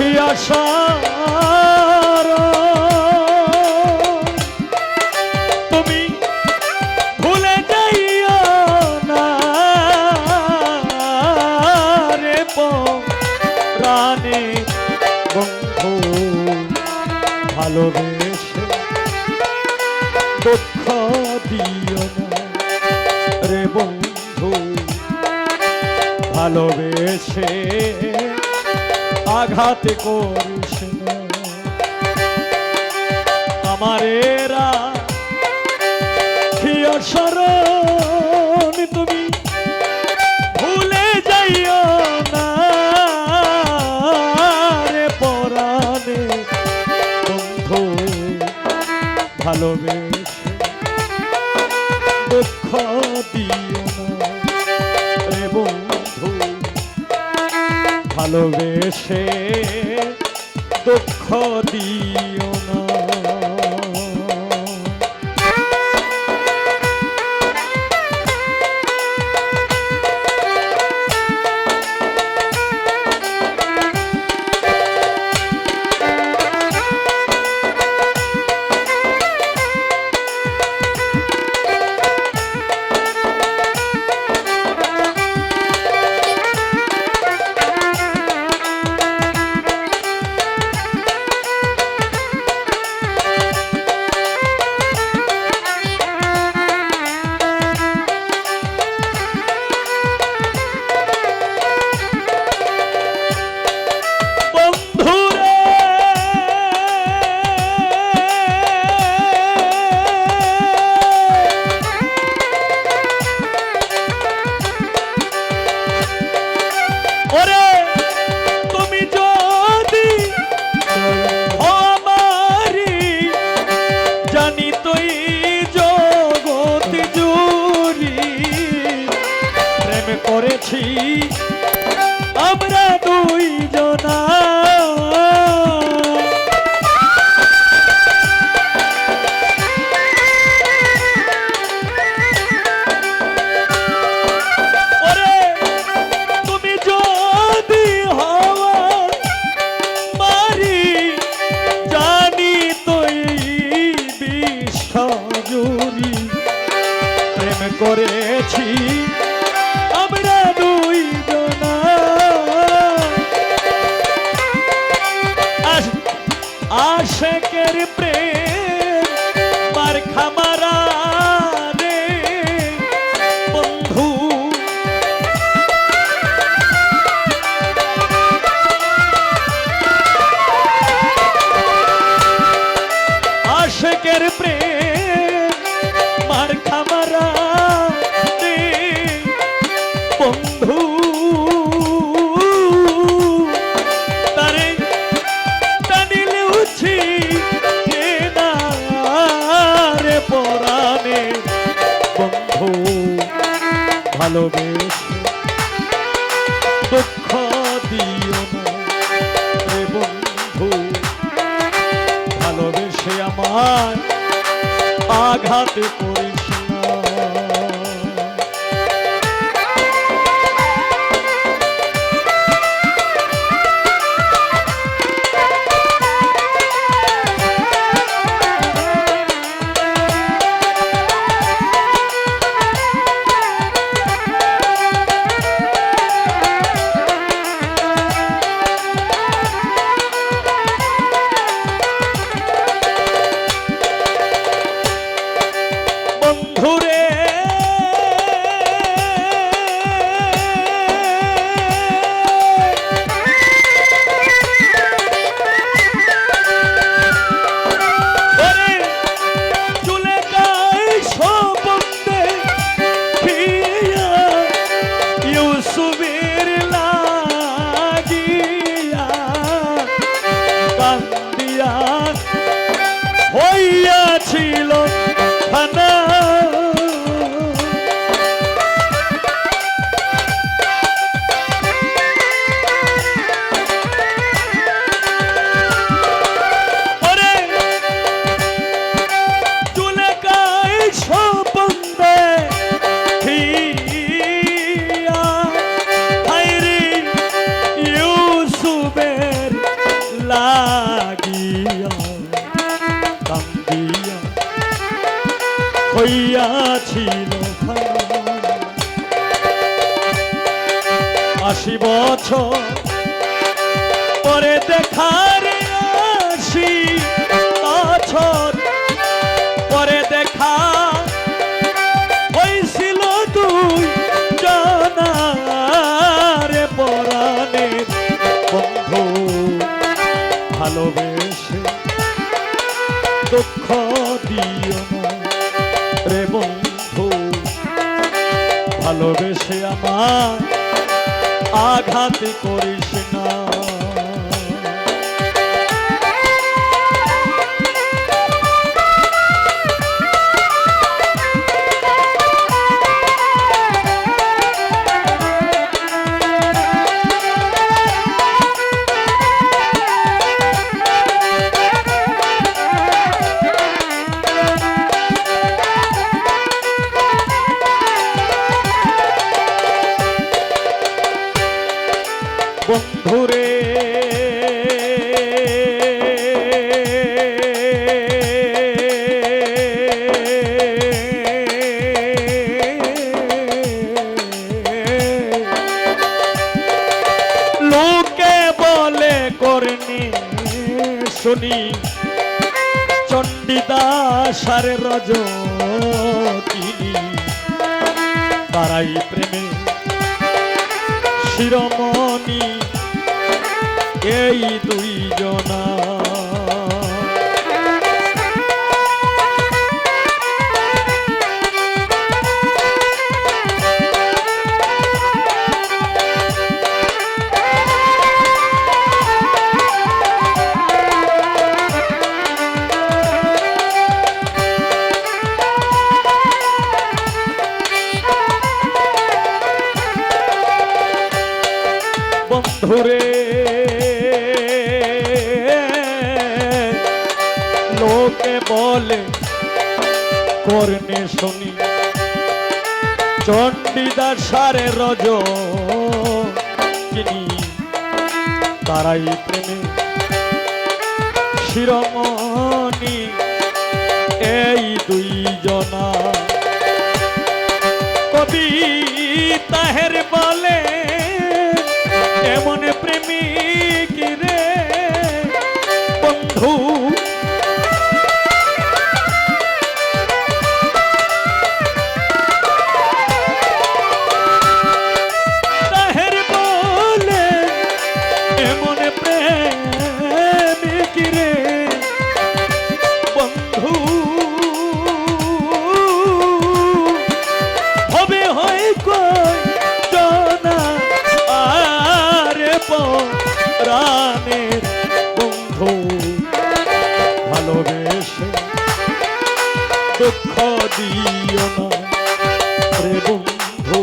আমারেরা আশার তুমি ভুলে যাইও না রে প্রাণে বন্ধু, ভালোবেসে দুঃখ দিও না রে বন্ধু, ভালোবেসে আঘাত করিস আমারেরা শরণ, তুমি ভুলে যাইও না। রে পরাণে বন্ধু, ভালোবেসে দুঃখ দিও না। রে বন্ধু ভালোবেসে দুঃখ দিও না। জানি তুই জগৎ জুরি প্রেম করেছি আমরা দুই জনা ভালোবেসে দুঃখ দিও না ভালোবেসে আমার আঘাত করিস হইয়াছিল। আশি বছর পরে দেখার আশি বছর পরে দেখা হয়েছিল দুই জানার পরাণের বন্ধু ভালোবেসে দুঃখ ভালোবেসে আমার আঘাত করিস চণ্ডীদাসার রজ তারাই প্রেমে। শিরমণি এই দুইজনা বন্ধুরে লোকে বলে করনে শুনি। চণ্ডীদার সারে রজ কিনি তারাই প্রেমে। শিরমণি, এই দুইজনা কবি তাহের বন্ধু দুঃখ দিও না। রে বন্ধু,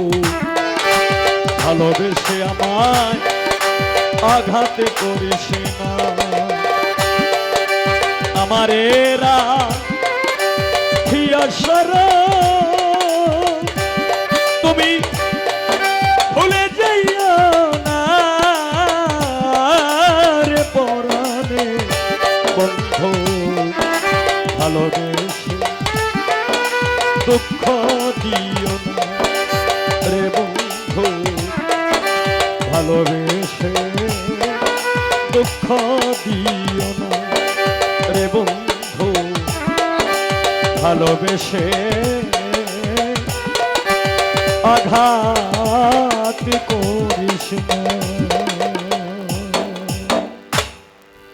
ভালোবেসে আমায় আঘাত করিস না। আমারেরা হিয়াসর তুমি ভুলে যাইও না। রে পরাণে বন্ধু, ভালোবেসে দুঃখ দিও না। রে বন্ধু, ভালোবেসে দুঃখ দিও না। রে বন্ধু, ভালোবেসে আঘাত করিস না।